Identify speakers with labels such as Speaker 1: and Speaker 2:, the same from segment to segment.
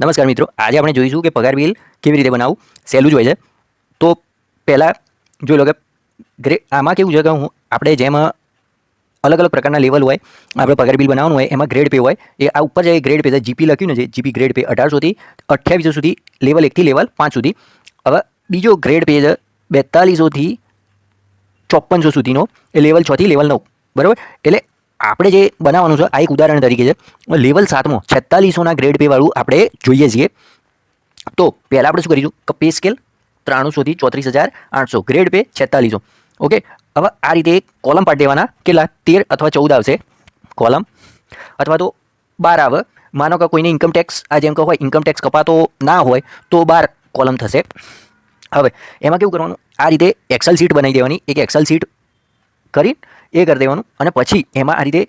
Speaker 1: નમસ્કાર મિત્રો, આજે આપણે જોઈશું કે પગાર બિલ કેવી રીતે બનાવવું. સહેલું જ હોય છે. તો પહેલાં જોઈ લો કે ગ્રે, આમાં કેવું છે કે હું, આપણે જેમ અલગ અલગ પ્રકારના લેવલ હોય, આપણે પગાર બિલ બનાવવાનું હોય, એમાં ગ્રેડ પે હોય, એ આ ઉપર જે ગ્રેડ પે છે જીપી લખ્યું ને છે જીપી ગ્રેડ પે અઢારસોથી અઠ્યાવીસો સુધી લેવલ એકથી લેવલ પાંચ સુધી. હવે બીજો ગ્રેડ પે છે બેતાલીસોથી ચોપનસો સુધીનો, એ લેવલ છથી લેવલ નવ. બરાબર? એટલે આપણે જે બનાવવાનું છે, આ એક ઉદાહરણ તરીકે છે, લેવલ સાતમો, છેતાલીસોના ગ્રેડ પેવાળું આપણે જોઈએ છીએ. તો પહેલાં આપણે શું કરીશું? કે પે સ્કેલ ત્રાણુંસોથી ચોત્રીસ હજાર આઠસો ગ્રેડ પે છેતાલીસો. ઓકે હવે આ રીતે એક કોલમ પાડી દેવાના. કેટલા? તેર અથવા ચૌદ આવશે કોલમ અથવા તો બાર આવે. માનો કે કોઈને ઇન્કમટેક્સ આ જેમ કે હોય ઇન્કમ ટેક્સ કપાતો ના હોય, તો બાર કોલમ થશે. હવે, એમાં કેવું કરવાનું? આ રીતે એક્સેલ શીટ બનાવી દેવાની. એક એક્સેલ શીટ કરી એ કરી દેવાનું અને પછી એમાં આ રીતે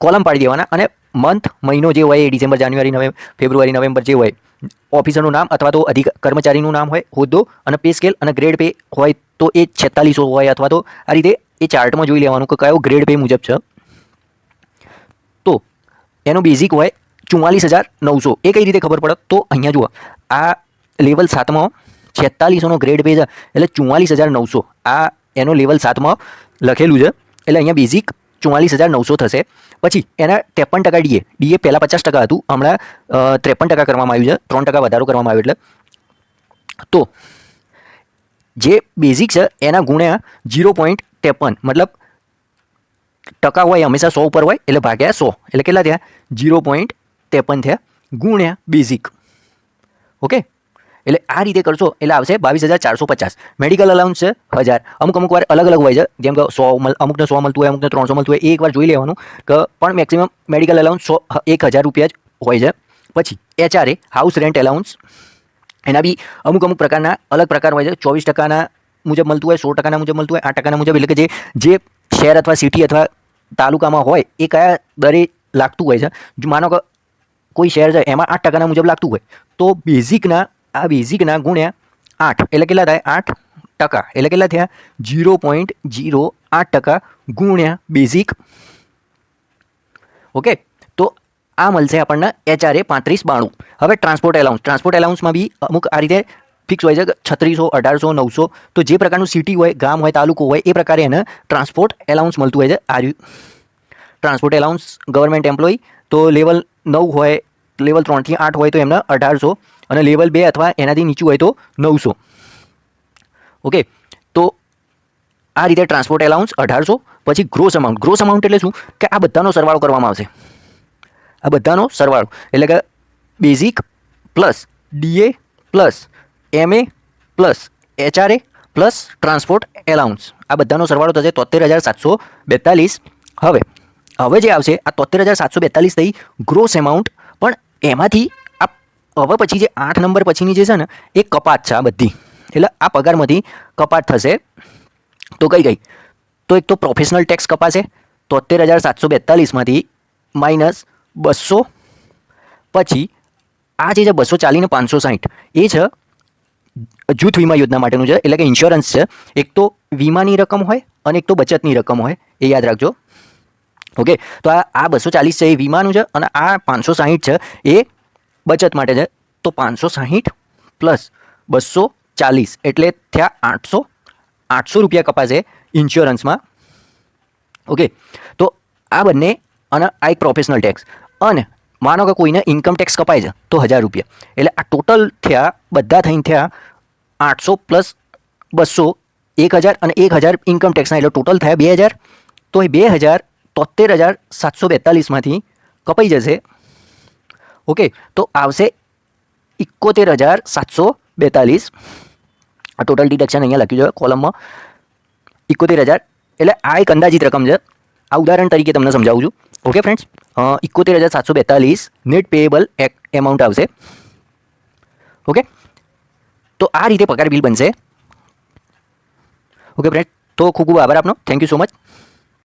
Speaker 1: કોલમ પાડી દેવાના અને મંથ મહિનો જે હોય એ December, January November February, November જે હોય, ઓફિસરનું નામ અથવા તો અધિક કર્મચારીનું નામ હોય, હોદ્દો અને પે સ્કેલ અને ગ્રેડ પે હોય તો એ છેતાલીસો હોય અથવા તો આ રીતે એ ચાર્ટમાં જોઈ લેવાનું કે કયો ગ્રેડ પે મુજબ છે. તો એનો બેઝિક હોય ચુમ્માલીસ હજાર નવસો. એ કઈ રીતે ખબર પડે? તો અહીંયા જુઓ, આ લેવલ સાતમાં છેતાલીસોનો ગ્રેડ પે છે, એટલે ચુમ્માલીસ હજાર નવસો. આ એનો લેવલ સાતમાં લખેલું છે. એટલે અહીંયા બેઝિક ચુમ્માલીસ હજાર નવસો થશે. પછી એના ત્રેપન ટકા ડીએ ડીએ પહેલાં પચાસ ટકા હતું. હમણાં ત્રેપન ટકા કરવામાં આવ્યું છે. ત્રણ ટકા વધારો કરવામાં આવ્યો એટલે. તો, જે બેઝિક છે, એના ગુણ્યા જીરો પોઈન્ટ ત્રેપન. મતલબ, ટકા હોય હંમેશા સો ઉપર હોય, એટલે ભાગ્યા સો. એટલે કેટલા થયા? જીરો પોઈન્ટ ત્રેપન થયા. ગુણ્યા બેઝિક ઓકે? એટલે આ રીતે કરશો એટલે આવશે બાવીસ હજાર ચારસો પચાસ. મેડિકલ અલાઉન્સ છે હજાર. અમુક અમુક વાર અલગ અલગ હોય છે. જેમ કે સો અમુકને સો મળતું હોય, અમુકને ત્રણસો મળતું હોય, એ એકવાર જોઈ લેવાનું. કે પણ મેક્સિમમ મેડિકલ અલાઉન્સ સો એક હજાર રૂપિયા જ હોય છે. પછી એચઆરએ હાઉસ રેન્ટ એલાઉન્સ એના બી અમુક અમુક પ્રકારના અલગ પ્રકાર હોય છે. ચોવીસ ટકાના મુજબ મળતું હોય, સો ટકાના મુજબ મળતું હોય, આઠ ટકાના મુજબ. એટલે કે જે જે શહેર અથવા સિટી અથવા તાલુકામાં હોય, એ કયા દરે લાગતું હોય છે. માનો કે કોઈ શહેર છે, એમાં આઠ ટકાના મુજબ લાગતું હોય, તો બેઝિકના આ બેઝિકના ગુણ્યા આઠ. એટલે કેટલા થાય? આઠ ટકા. એટલે કેટલા થયા? જીરો પોઈન્ટ જીરો આઠ ટકા ગુણ્યા બેઝિક ઓકે? તો આ મળશે આપણને એચઆરએ પાંત્રીસ બાણું. હવે ટ્રાન્સપોર્ટ એલાઉન્સ ટ્રાન્સપોર્ટ એલાઉન્સમાં બી અમુક આ રીતે ફિક્સ હોય છે. છત્રીસો, અઢારસો, નવસો. તો જે પ્રકારનું સિટી હોય, ગામ હોય, તાલુકો હોય, એ પ્રકારે એને ટ્રાન્સપોર્ટ એલાઉન્સ મળતું હોય છે. આ ટ્રાન્સપોર્ટ એલાઉન્સ ગવર્મેન્ટ એમ્પ્લોય તો લેવલ નવ હોય લેવલ ત્રણથી આઠ હોય, તો એમને અઢારસો. અને લેવલ બે અથવા એનાથી નીચું હોય તો નવસો. ઓકે, તો આ રીતે ટ્રાન્સપોર્ટ એલાઉન્સ અઢારસો, પછી ગ્રોસ અમાઉન્ટ ગ્રોસ અમાઉન્ટ એટલે શું? કે આ બધાનો સરવાળો કરવામાં આવશે. આ બધાનો સરવાળો. એટલે કે basic plus DA plus MA plus HRA plus transport allowance આ બધાનો સરવાળો થશે તોતેર હજાર સાતસો બેતાલીસ. હવે હવે જે આવશે, આ તોતેર હજાર સાતસો બેતાલીસ થઈ ગ્રોસ એમાઉન્ટ પણ એમાંથી હવે પછી જે આઠ નંબર પછીની જે છે ને, એ કપાત છે આ બધી. એટલે આ પગારમાંથી કપાત થશે. તો કઈ કઈ? તો એક તો પ્રોફેશનલ ટેક્સ કપાશે, તોતેર હજાર સાતસો બેતાલીસમાંથી માઇનસ બસો. પછી આ જે છે બસો ચાલીને પાંચસો સાહીઠ, એ છે જૂથ વીમા યોજના માટેનું છે. એટલે કે ઇન્સ્યોરન્સ છે. એક તો વીમાની રકમ હોય અને એક તો બચતની રકમ હોય. એ યાદ રાખજો. ઓકે? તો આ આ બસો ચાલીસ છે એ વીમાનું છે અને આ પાંચસો સાહીઠ છે એ બચત માટે છે, તો પાંચસો સાહીઠ પ્લસ બસો ચાલીસ, એટલે થયા આઠસો આઠસો રૂપિયા કપાશે ઇન્સ્યોરન્સમાં. ઓકે, તો આ બંને અને આ એક પ્રોફેશનલ ટેક્સ અને માનો કે કોઈને ઇન્કમ ટેક્સ કપાય છે, તો હજાર રૂપિયા. એટલે આ ટોટલ થયા, બધા થઈને થયા આઠસો પ્લસ બસો, એક હજાર અને એક હજાર ઇન્કમ ટેક્સના એટલે ટોટલ થયા બે હજાર. તો એ બે હજાર તોતેર હજાર સાતસો બેતાલીસમાંથી કપાઈ જશે ઓકે, તો આવશે ઇકોતેર હજાર સાતસો બેતાલીસ. આ ટોટલ ડિડક્શન અહીંયા લખ્યું છે કોલમમાં ઇકોતેર હજાર, એટલે આ એક અંદાજિત રકમ છે. આ ઉદાહરણ તરીકે તમને સમજાવું છું. ઓકે ફ્રેન્ડ્સ ઇકોતેર હજાર સાતસો બેતાલીસ નેટ પેએબલ એમાઉન્ટ આવશે. ઓકે? તો આ રીતે પગાર બિલ બનશે. ઓકે ફ્રેન્ડ તો ખૂબ ખૂબ આભાર આપનો. Thank you so much